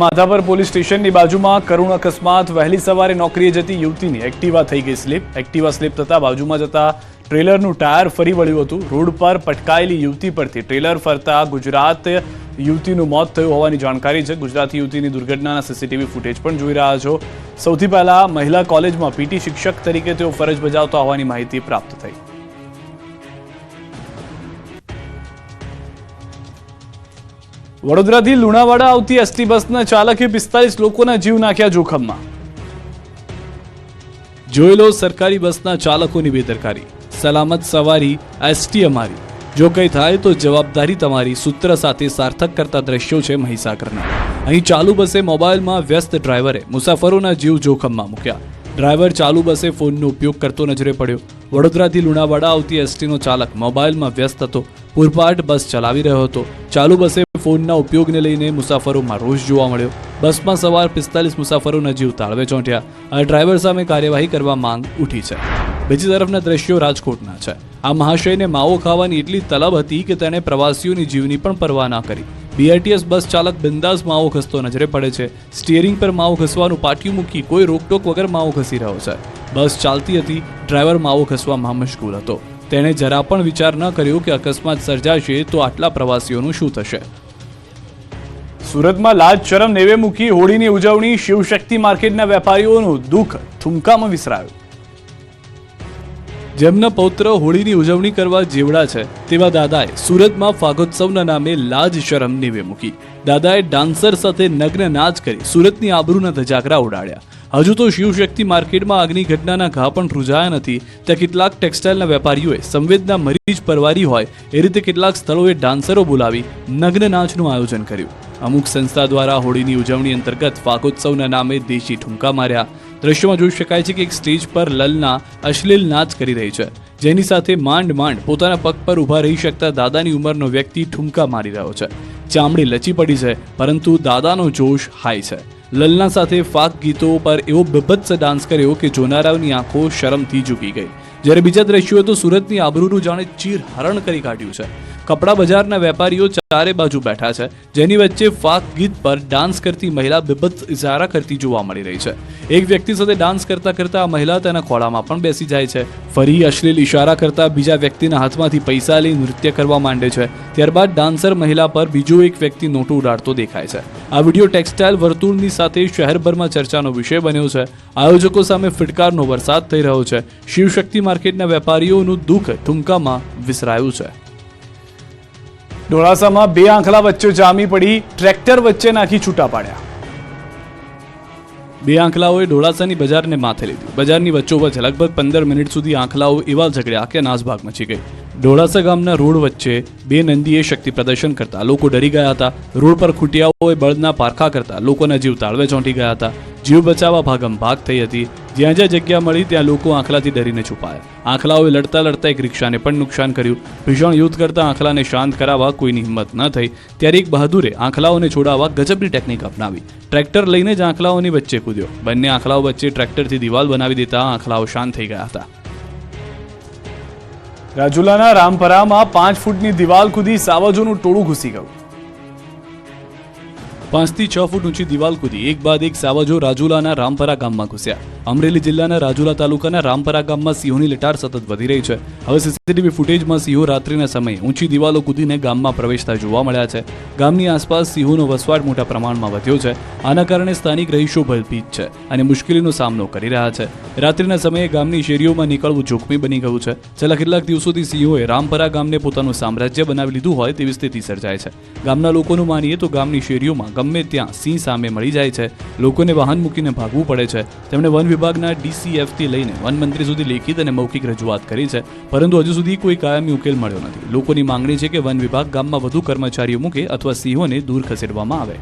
Madhapar police સ્ટેશનની બાજુમાં કરુણ અકસ્માત. વહેલી સવારે નોકરીએ જતી યુવતીની એક્ટિવા થઈ ગઈ સ્લીપ. એક્ટિવા સ્લીપ થતાં બાજુમાં જતા ટ્રેલરનું ટાયર ફરી વળ્યું હતું. રોડ પર પટકાયેલી યુવતી પરથી ટ્રેલર ફરતા ગુજરાત યુવતીનું મોત થયું હોવાની જાણકારી છે. ગુજરાતી યુવતીની દુર્ઘટનાના સીસીટીવી ફૂટેજ પણ જોઈ રહ્યા છો. સૌથી પહેલા મહિલા કોલેજમાં પીટી શિક્ષક તરીકે તેઓ ફરજ બજાવતા હોવાની માહિતી પ્રાપ્ત થઈ. વડોદરાથી લુણાવાડા આવતી એસટી બસના ચાલકે પિસ્તાલીસ લોકોના જીવ નાખ્યા જોખમમાં. જોઈ સરકારી બસના ચાલકોની બેદરકારી. સલામત સવારી, એસટી અમારી. જો કંઈ થાય તો જવાબદારી તમારી. સૂત્ર સાથે સાર્થક કરતા દ્રશ્યો છે મહીસાગરના. અહીં ચાલુ બસે મોબાઈલમાં વ્યસ્ત ડ્રાઈવરે મુસાફરોના જીવ જોખમમાં મૂક્યા. ડ્રાઈવર ચાલુ બસે ફોનનો ઉપયોગ કરતો નજરે પડ્યો. વડોદરાથી લુણાવાડા આવતી એસટીનો ચાલક મોબાઈલમાં વ્યસ્ત હતો. પૂરપાટ બસ ચલાવી રહ્યો હતો. ચાલુ બસે ફોનના ઉપયોગને લઈને મુસાફરોમાં રોષ જોવા મળ્યો. બસમાં સવાર પિસ્તાલીસ મુસાફરોના જીવ તાળવે ચોંટ્યા. અને ડ્રાઈવર સામે કાર્યવાહી કરવા માંગ ઉઠી છે. બીજી તરફના દ્રશ્યો રાજકોટના છે. આ મહાશયને માવો ખાવાની એટલી તલબ હતી કે તેણે પ્રવાસીઓની જીવની પણ પરવા ના કરી. બીઆરટીએસ બસ ચાલક બિંદાસ માવો ખસતો નજરે પડે છે. સ્ટિયરિંગ પર માવો ખસવાનું પાટિયું મૂકી કોઈ રોકટોક વગર માવો ખસી રહ્યો છે. બસ ચાલતી હતી, ડ્રાઈવર માવો ખસવામાં મશગુલ હતો. તેણે જરા પણ વિચાર ન કર્યો કે અકસ્માત સર્જાશે તો આટલા પ્રવાસીઓનું શું થશે. સુરતમાં લાજ ચરમ નેવે મૂકી હોળીની ઉજવણી, શિવશક્તિ માર્કેટના વેપારીઓનું દુઃખ, થુમકામાં વિસરાયું. જેમના પૌત્ર હોળીની ઉજવણી કરવા જેવડા છે, તેવા દાદાએ સુરતમાં ફાગોત્સવના નામે લાજ શરમ નીવે મૂકી. દાદાએ ડાન્સર સાથે નગ્ન નાચ કરી સુરતની આબરૂના ધજાગરા ઉડાડ્યા. હજુ તો શિવશક્તિ માર્કેટમાં આગની ઘટનાના ઘા પણ રૂજાયા નથી. ત્યાં કેટલાક ટેક્સટાઇલના વેપારીઓએ સંવેદના મરીજ પરવારી હોય એ રીતે કેટલાક સ્થળોએ ડાન્સરો બોલાવી નગ્ન નાચનું આયોજન કર્યું. અમુક સંસ્થા દ્વારા હોળીની ઉજવણી અંતર્ગત ફાગોત્સવના નામે દેશી ઠુમકા માર્યા. દ્રશ્યમાં જોઈ શકાય છે કે એક સ્ટેજ પર લલના અશ્લીલ નાચ કરી રહી છે, જેની સાથે માંડ માંડ પોતાના પગ પર ઊભા રહી શકતા દાદાની ઉંમરનો વ્યક્તિ ઠુમકા મારી રહ્યો છે. ચામડી લચી પડી છે, પરંતુ દાદાનો જોશ હાઈ છે. લલના સાથે ફાક ગીતો પર એવો બીભત્સ ડાન્સ કર્યો કે જોનારાઓની આંખો શરમથી ઝૂકી ગઈ. જ્યારે બીજા દ્રશ્યોએ તો સુરતની આબરૂનું જાણે ચીર હરણ કરી કાઢ્યું છે. કપડા બજારના વેપારીઓ ચારે બાજુ બેઠા છે, જેની વચ્ચે ફાક ગીત પર ડાન્સ કરતી મહિલા બિભત્સ ઇશારા કરતી જોવા મળી રહી છે. એક વ્યક્તિ સાથે ડાન્સ કરતા કરતા આ મહિલા તેના ખોળામાં પણ બેસી જાય છે. ફરી અશ્લીલ ઇશારા કરતા બીજા વ્યક્તિના હાથમાંથી પૈસા લઈ નૃત્ય કરવા માંડે છે. ત્યારબાદ ડાન્સર મહિલા પર બીજો એક વ્યક્તિ નોટું ઉડાડતો દેખાય છે. આ વીડિયો ટેક્સટાઇલ વર્તુળની સાથે શહેરભરમાં ચર્ચાનો વિષય બન્યો છે. આયોજકો સામે ફિટકારનો વરસાદ થઈ રહ્યો છે. શિવશક્તિ માર્કેટના વેપારીઓનું દુઃખ ઠુમકામાં વિસરાયું છે. ઢોળાસામાં બે આંખલા વચ્ચે જામી પડી, ટ્રેક્ટર વચ્ચે નાખી છૂટા પાડ્યા. બે આંખલાઓએ ઢોળાસાની બજારને માથે લીધી. બજારની વચ્ચોવચ્ચ લગભગ પંદર મિનિટ સુધી આંખલાઓ એવા ઝઘડ્યા કે નાસભાગ મચી ગઈ. ઢોળાસા ગામના રોડ વચ્ચે બે નંદીએ શક્તિ પ્રદર્શન કરતા લોકો ડરી ગયા હતા. રોડ પર ખૂટિયાઓએ બળદના પારખા કરતા લોકોના જીવ તાળવે ચોંટી ગયા હતા. જીવ બચાવવા ભાગમ ભાગ થઈ હતી. જ્યાં જ્યાં જગ્યા મળી ત્યાં લોકો આંખલાથી ડરીને છુપાયા. આંખલાઓએ લડતા લડતા એક રિક્ષાને પણ નુકસાન કર્યું. ભીષણ યુદ્ધ કરતા આંખલાને શાંત કરાવવા કોઈની હિંમત ન થઈ. ત્યારે એક બહાદુરે આંખલાઓને છોડાવવા ગજબની ટેકનિક અપનાવી. ટ્રેક્ટર લઈને જ આંખલાઓની વચ્ચે કૂદ્યો. બંને આંખલાઓ વચ્ચે ટ્રેક્ટરથી દિવાલ બનાવી દેતા આંખલાઓ શાંત થઈ ગયા હતા. રાજુલાના રામપરામાં પાંચ ફૂટની દિવાલ કૂદી સાવજોનું ટોળું ઘૂસી ગયું. પાંચથી છ ફૂટ ઊંચી દિવાલ કૂદી. એક બાદ એક સાવજો રાજુલાના રામપરા ગામમાં ઘૂસ્યા. અમરેલી જિલ્લાના રાજુલા તાલુકાના રામપરા ગામમાં સિંહોની લટાર સતત વધી રહી છે. હવે સીસીટીવી ફૂટેજમાં સિંહો રાત્રિના સમયે ઊંચી દિવાલો કૂદીને ગામમાં પ્રવેશતા જોવા મળ્યા છે. ગામની આસપાસ સિંહોનો વસવાટ મોટા પ્રમાણમાં વધ્યો છે. આના કારણે સ્થાનિક રહીશો ભયભીત છે અને મુશ્કેલીનો સામનો કરી રહ્યા છે. રાત્રિના સમયે ગામની શેરીઓમાં નીકળવું જોખમી બની ગયું છે. છેલ્લા કેટલાક દિવસોથી સિંહોએ રામપરા ગામને પોતાનું સામ્રાજ્ય બનાવી લીધું હોય તેવી સ્થિતિ સર્જાય છે. ગામના લોકોનું માનીએ તો ગામની શેરીઓમાં ગમે ત્યાં સિંહ સામે મળી જાય છે. લોકોને વાહન મૂકીને ભાગવું પડે છે. તેમણે વન વિભાગના ડીસીએફથી લઈને વન મંત્રી સુધી લેખિત અને મૌખિક રજૂઆત કરી છે. પરંતુ હજુ સુધી કોઈ કાયમી ઉકેલ મળ્યો નથી. લોકોની માંગણી છે કે વન વિભાગ ગામમાં વધુ કર્મચારીઓ મૂકે અથવા સિંહોને દૂર ખસેડવામાં આવે.